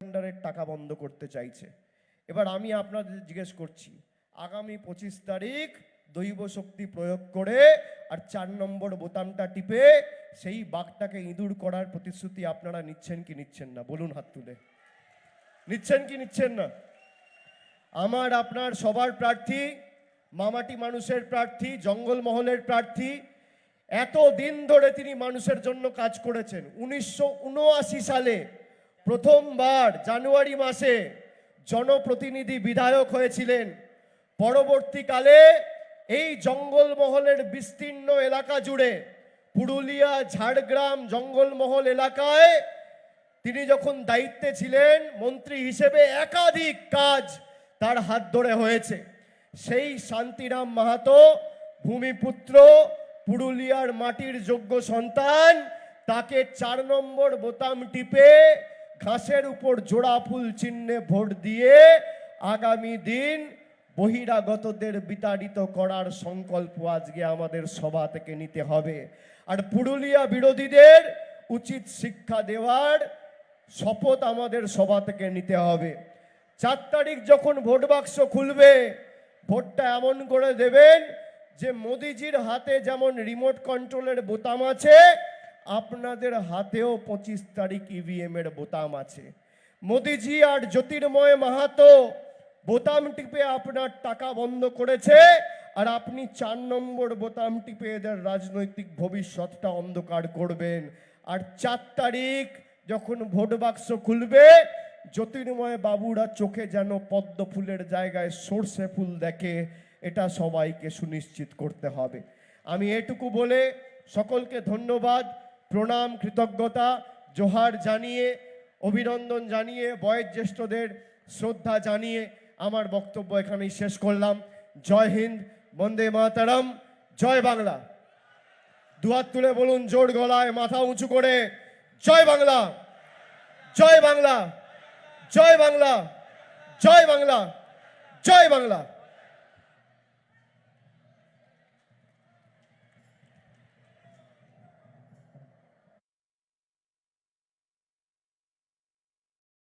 ভাণ্ডারের টাকা বন্ধ করতে চাইছে। এবার আমি আপনাদের জিজ্ঞেস করছি, আগামী পঁচিশ তারিখ দৈব শক্তি প্রয়োগ করে আর চার নম্বর বোতামটা টিপে সেই বাঘটাকে ইঁদুর করার প্রতিশ্রুতি আপনারা নিচ্ছেন কি নিচ্ছেন না? বলুন হাত তুলে। নিচ্ছেন কি নিচ্ছেন না? আমার, আপনার সবার প্রার্থী, মামাটি মানুষের প্রার্থী জঙ্গলমহলের প্রার্থী এত দিন ধরে তিনি মানুষের জন্য কাজ করেছেন। উনিশশো উনআশি সালে প্রথমবার জানুয়ারি মাসে জনপ্রতিনিধি বিধায়ক হয়েছিলেন। পরবর্তীকালে এই জঙ্গলমহলের বিস্তীর্ণ এলাকা জুড়ে পুরুলিয়া, ঝাড়গ্রাম জঙ্গলমহল এলাকায় তিনি যখন দায়িত্বে ছিলেন, মন্ত্রী হিসেবে একাধিক কাজ তার হাত ধরে হয়েছে। সেই শান্তিরাম মাহাতো, ভূমিপুত্র, পুরুলিয়ার মাটির যোগ্য সন্তান, তাকে চার নম্বর বোতাম টিপে ঘাসের উপর জোড়া ফুল চিহ্নে ভোট দিয়ে আগামী দিন বহিরাগতদের বিতাড়িত করার সংকল্প আজকে আমাদের সভা থেকে নিতে হবে। আর পুরুলিয়া বিরোধীদের উচিত শিক্ষা দেওয়ার শপথ আমাদের সভা থেকে নিতে হবে। চার তারিখ যখন ভোট বাক্স খুলবে, ভোটটা এমন করে দেবেন যে মোদিজির হাতে যেমন রিমোট কন্ট্রোলের বোতাম আছে আপনাদের হাতেও পঁচিশ তারিখ ইভিএম এর বোতাম আছে। মোদিজি আর জ্যোতির্ময় মাহাতো বোতাম টিপে আপনার টাকা বন্ধ করেছে আর আপনি চার নম্বর বোতাম টিপে এদের রাজনৈতিক ভবিষ্যৎটা অন্ধকার করবেন। আর চার তারিখ যখন ভোট বাক্স খুলবে, জ্যোতির্ময় বাবুরা চোখে যেন পদ্ম ফুলের জায়গায় সর্ষে ফুল দেখে, এটা সবাইকে সুনিশ্চিত করতে হবে। আমি এটুকু বলে সকলকে ধন্যবাদ। প্রণাম, কৃতজ্ঞতা, জোহার জানিয়ে, অভিনন্দন জানিয়ে, বয়োজ্যেষ্ঠদের শ্রদ্ধা জানিয়ে আমার বক্তব্য এখানেই শেষ করলাম। জয় হিন্দ, বন্দে মাতারাম, জয় বাংলা। দুয়ার তুলে বলুন, জোর গলায়, মাথা উঁচু করে, জয় বাংলা। জয় বাংলা। জয় বাংলা। জয় বাংলা। জয় বাংলা।